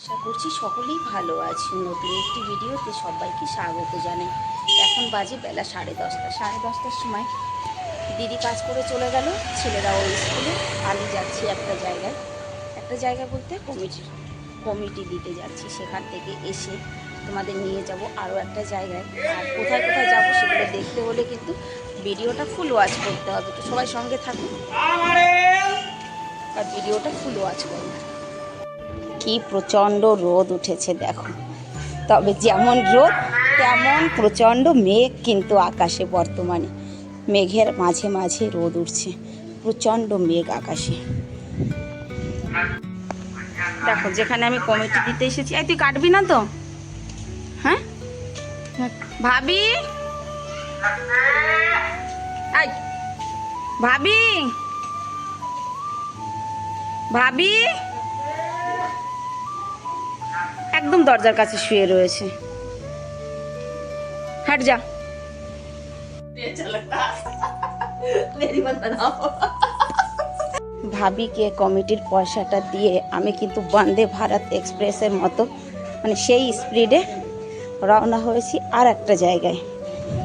আশা করছি সকলেই ভালো আছে। নতুন একটি ভিডিওতে সবাইকে স্বাগত জানাই। এখন বাজে বেলা সাড়ে দশটা। সাড়ে দশটার সময় দিদি কাজ করে চলে গেল। ছেলেরা ওই স্কুলে। আমি যাচ্ছি একটা জায়গায়। একটা জায়গা বলতে কমিটি কমিটি দিতে যাচ্ছি। সেখান থেকে এসে তোমাদের নিয়ে যাব আরও একটা জায়গায়। আর কোথায় কোথায় যাব সেগুলো দেখতে হলে কিন্তু ভিডিওটা ফুল ওয়াচ করতে হবে। তো সবাই সঙ্গে থাকুন আর ভিডিওটা ফুল ওয়াচ করুন কি প্রচণ্ড রোদ উঠেছে দেখো। তবে যেমন রোদ, তেমন প্রচণ্ড মেঘ কিন্তু আকাশে বর্তমানে। মেঘের মাঝে মাঝে রোদ উঠছে, প্রচণ্ড মেঘ আকাশে। দেখো, যেখানে আমি কমিটি দিতে এসেছি। এই, তুই কাটবি না তো? হ্যাঁ? ভাবি? ভাবি? ভাবি? একদম দরজার কাছে শুয়ে রয়েছে। হাট যা। ভাবিকে কমিটির পয়সাটা দিয়ে আমি কিন্তু বন্দে ভারত এক্সপ্রেসের মতো মানে সেই স্পিডে রওনা হয়েছি আর একটা জায়গায়।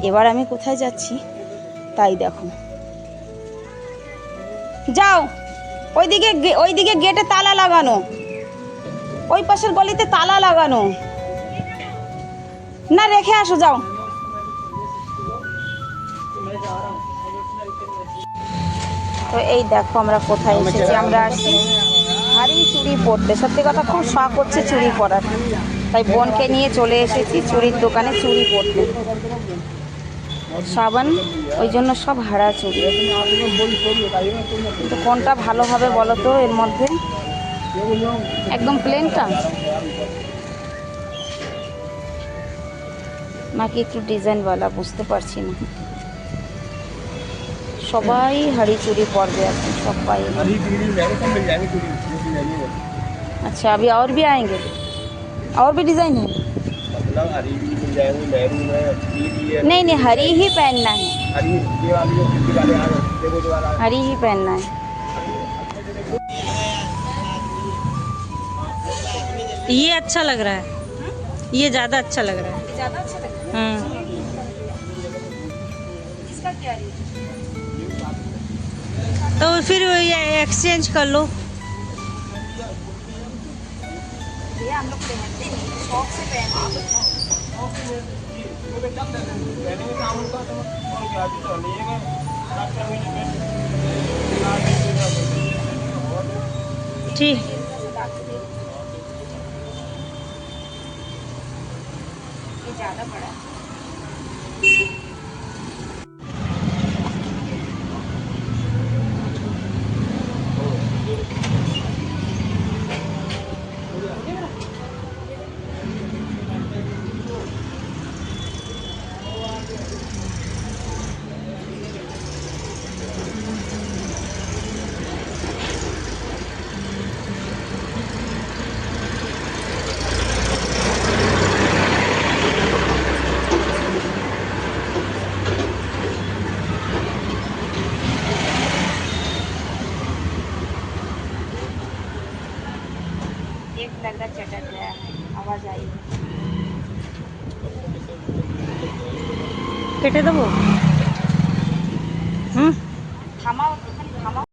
এবার আমি কোথায় যাচ্ছি? তাই দেখো। যাও। ওইদিকে ওইদিকে গেটে তালা লাগানো। ওই পাশের গলিতে তালা লাগানো। না রেখে আসো যাও। তো এই দেখো আমরা কোথায় এসেছি আমরা আসছি। ভারী চুড়ি পরতে। সত্যি কথা খুব শখ হচ্ছে চুড়ি পরার। তাই বোনকে নিয়ে চলে এসেছি চুড়ির দোকানে চুড়ি পরতে। সাবান ওই জন্য সব হারা চুড়ি। কিন্তু কোনটা ভালো হবে বলো তো এর মধ্যে? একদম প্লেনটা নাকি একটু ডিজাইনওয়ালা বুঝতে পারছি না সবাই হাড়ি চুড়ি পরবে এখন সব পায়ে हरी पीली मेरे को मिल जाएगी पूरी जो भी जाएगी वो। अच्छा अभी और भी आएंगे और भी डिजाइन है मतलब हरी भी मिल जाएंगी मैरून है पीली है नहीं नहीं हरी ही पहनना है हरी ये वाली जो पीली वाले आ गए देखो जो वाला हरी ही पहनना है ये अच्छा लग रहा है। ये ज़्यादा अच्छा लग रहा है। ज़्यादा अच्छा लगता हाँ? है। इसका क्या रेट तो फिर ये एक्सचेंज कर लो। हम लोग पहनते नहीं शौक से पहनते ठीक। ಧಾರವಾಡ एक लग रहा चटक गया है आवाज़ आई কেটে দেবো হুম থামাও একটুখানি থামাও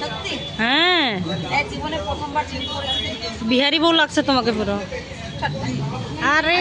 সত্যি হ্যাঁ এই জীবনে প্রথমবার চুরি করেছি বিহারি বউ লাগছে তোমাকে পুরো সত্যি আরে